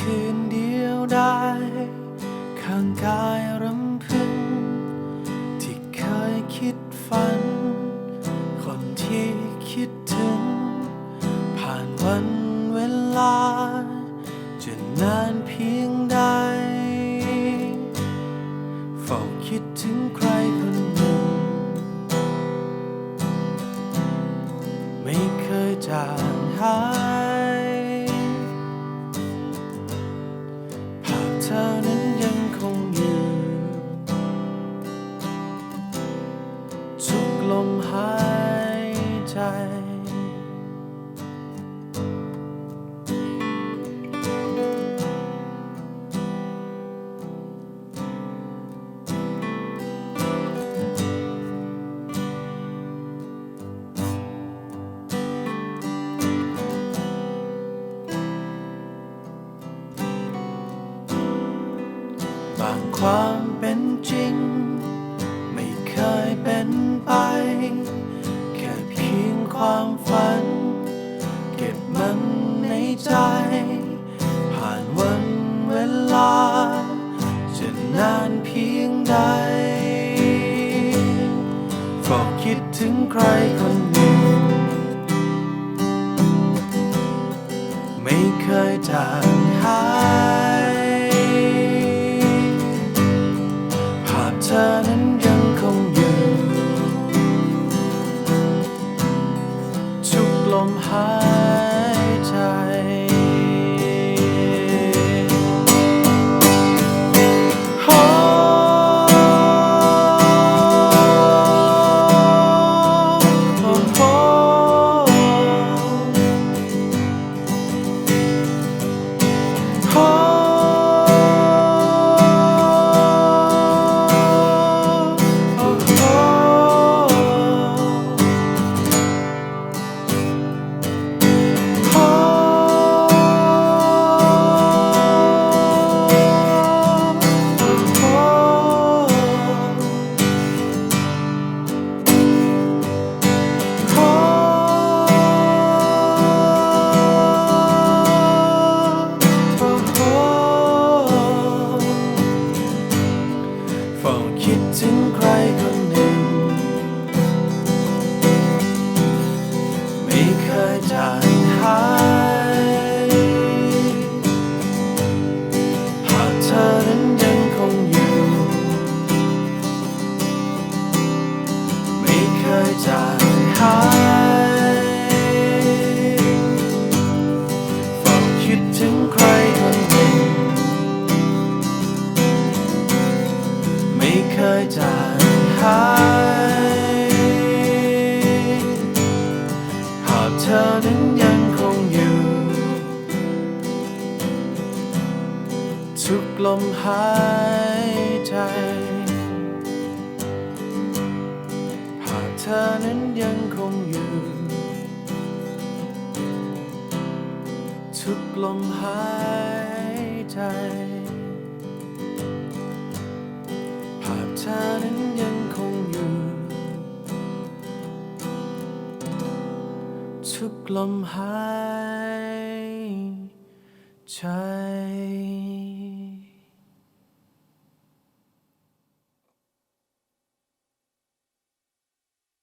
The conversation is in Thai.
คืนเดียวได้ ข้างกายรำพึง ที่เคยคิดฝัน คนที่คิดถึง ผ่านวันเวลา จะนานเพียงใดเฝ้าคิดถึงใครคนหนึ่ง ไม่เคยจางหาย ใจ บางความเป็นจริง ไม่เคยเป็นไป ความฝัน เก็บมันในใจ ผ่านวันเวลา จะนานเพียงใดเฝ้าคิดถึงใครคน fall. จางหายภาพเธอนั้นยังคงอยู่ ไม่เคยจางหายเฝ้าคิดถึงใครคนหนึ่ง ไม่เคยจางหาย ทุกลมหายใจภาพเธอนั้นยังคงอยู่ ทุกลมหายใจภาพเธอนั้นยังคงอยู่ ทุกลมหายใจ